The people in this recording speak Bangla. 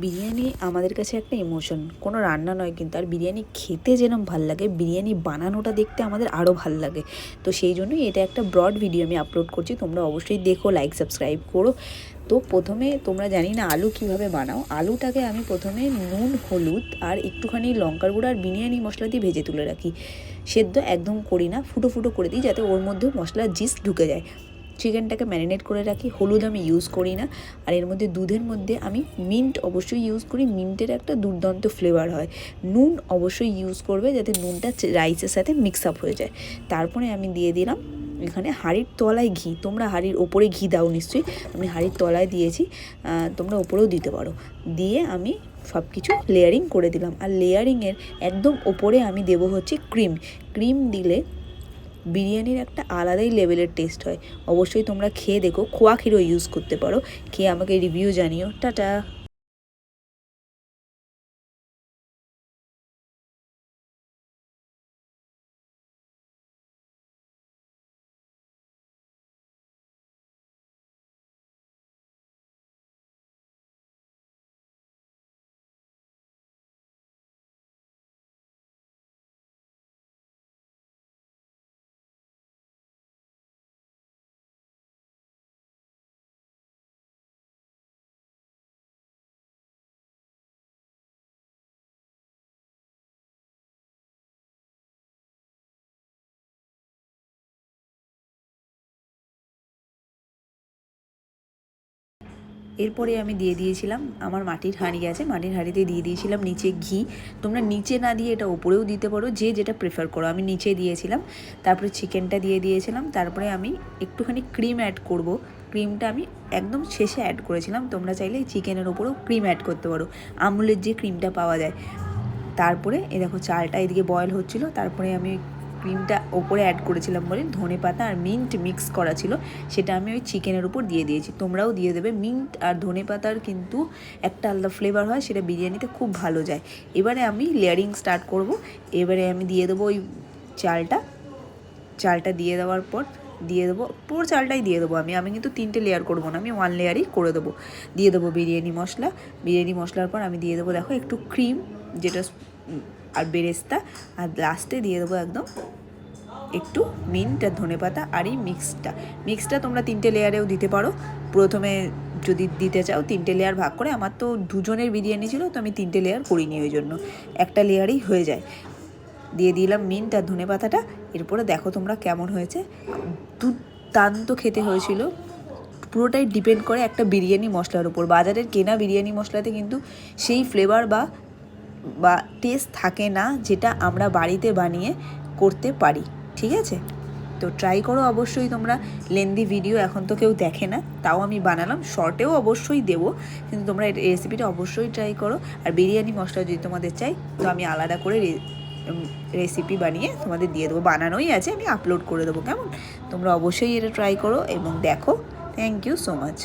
বিরিয়ানি আমাদের কাছে একটা ইমোশন কোনো রান্না নয় কিন্তু, আর বিরিয়ানি খেতে যেরকম ভালো লাগে, বিরিয়ানি বানানোটা দেখতে আমাদের আরও ভালো লাগে। তো সেই জন্যই এটা একটা ব্রড ভিডিও আমি আপলোড করছি, তোমরা অবশ্যই দেখো লাইক সাবস্ক্রাইব করো। তো প্রথমে তোমরা জানি না আলু কীভাবে বানাও। আলুটাকে আমি প্রথমে নুন, হলুদ আর একটুখানি লঙ্কার গুঁড়ো আর বিরিয়ানি মশলা দিয়ে ভেজে তুলে রাখি। সেদ্ধ একদম করি না, ফুটো ফুটো করে দিই যাতে ওর মধ্যেও মশলার জিস ঢুকে যায়। চিকেনটাকে ম্যারিনেট করে রাখি, হলুদ আমি ইউজ করি না, আর এর মধ্যে দুধের মধ্যে আমি মিন্ট অবশ্যই ইউজ করি মিন্টের একটা দুর্দান্ত ফ্লেভার হয়। নুন অবশ্যই ইউজ করবে যাতে নুনটা রাইসের সাথে মিক্স আপ হয়ে যায়। তারপরে আমি দিয়ে দিলাম এখানে হাঁড়ির তলায় ঘি, তোমরা হাঁড়ির ওপরে ঘি দাও নিশ্চয়ই, আমি হাঁড়ির তলায় দিয়েছি তোমরা ওপরেও দিতে পারো। দিয়ে আমি সব কিছু লেয়ারিং করে দিলাম, আর লেয়ারিংয়ের একদম ওপরে আমি দেবো হচ্ছে ক্রিম ক্রিম দিলে বিরিয়ানির একটা আলাদাই লেভেলের টেস্ট হয়। অবশ্যই তোমরা খেয়ে দেখো। খোয়া ক্ষীরও ইউজ করতে পারো। খেয়ে আমাকে রিভিউ জানিও। টাটা! এরপরে আমি দিয়ে দিয়েছিলাম, আমার মাটির হাঁড়ি আছে, মাটির হাঁড়িতে দিয়ে দিয়েছিলাম নিচে ঘি। তোমরা নিচে না দিয়ে এটা ওপরেও দিতে পারো, যে যেটা প্রেফার করো। আমি নিচে দিয়েছিলাম, তারপরে চিকেনটা দিয়ে দিয়েছিলাম, তারপরে আমি একটুখানি ক্রিম অ্যাড করব। ক্রিমটা আমি একদম শেষে অ্যাড করেছিলাম, তোমরা চাইলে চিকেনের ওপরেও ক্রিম অ্যাড করতে পারো, আমুলের যে ক্রিমটা পাওয়া যায়। তারপরে এ দেখো চালটা এদিকে বয়েল হচ্ছিল, তারপরে আমি ক্রিমটা ওপরে অ্যাড করেছিলাম বলে ধনে পাতা আর মিন্ট মিক্স করা ছিল, সেটা আমি ওই চিকেনের উপর দিয়ে দিয়েছি। তোমরাও দিয়ে দেবে। মিন্ট আর ধনে পাতার কিন্তু একটা আলাদা ফ্লেভার হয়, সেটা বিরিয়ানিতে খুব ভালো যায়। এবারে আমি লেয়ারিং স্টার্ট করব। এবারে আমি দিয়ে দেবো ওই চালটা। চালটা দিয়ে দেওয়ার পর, দিয়ে দেবো, পুরো চালটাই দিয়ে দেবো আমি। আমি কিন্তু তিনটে লেয়ার করব না, আমি ওয়ান লেয়ারই করে দেবো। দিয়ে দেবো বিরিয়ানি মশলা। বিরিয়ানি মশলার পর আমি দিয়ে দেবো, দেখো, একটু ক্রিম যেটা আর বেরেস্তা। আর লাস্টে দিয়ে দেবো একদম একটু মিন্ট আর ধনে পাতা আর এই মিক্সটা। মিক্সটা তোমরা তিনটে লেয়ারেও দিতে পারো। প্রথমে যদি দিতে চাও তিনটে লেয়ার ভাগ করে, আমার তো দুজনের বিরিয়ানি ছিল, তো আমি তিনটে লেয়ার করিনি ওই জন্য। একটা লেয়ারেই হয়ে যায়। দিয়ে দিলাম মিন্ট আর ধনে পাতাটা এরপরে দেখো তোমরা কেমন হয়েছে। দুর্দান্ত খেতে হয়েছিল। পুরোটাই ডিপেন্ড করে একটা বিরিয়ানি মশলার উপর। বাজারের কেনা বিরিয়ানি মশলাতে কিন্তু সেই ফ্লেভার বা বা টেস্ট থাকে না, যেটা আমরা বাড়িতে বানিয়ে করতে পারি। ঠিক আছে? তো ট্রাই করো অবশ্যই তোমরা। লেন্দি ভিডিও এখন তো কেউ দেখে না, তাও আমি বানালাম। শর্টেও অবশ্যই দেবো, কিন্তু তোমরা রেসিপিটা অবশ্যই ট্রাই করো। আর বিরিয়ানি মশলা যদি তোমাদের চাই, তো আমি আলাদা করে রেসিপি বানিয়ে তোমাদের দিয়ে দেবো। বানানোই আছে, আমি আপলোড করে দেবো, কেমন? তোমরা অবশ্যই এটা ট্রাই করো এবং দেখো। Thank you so much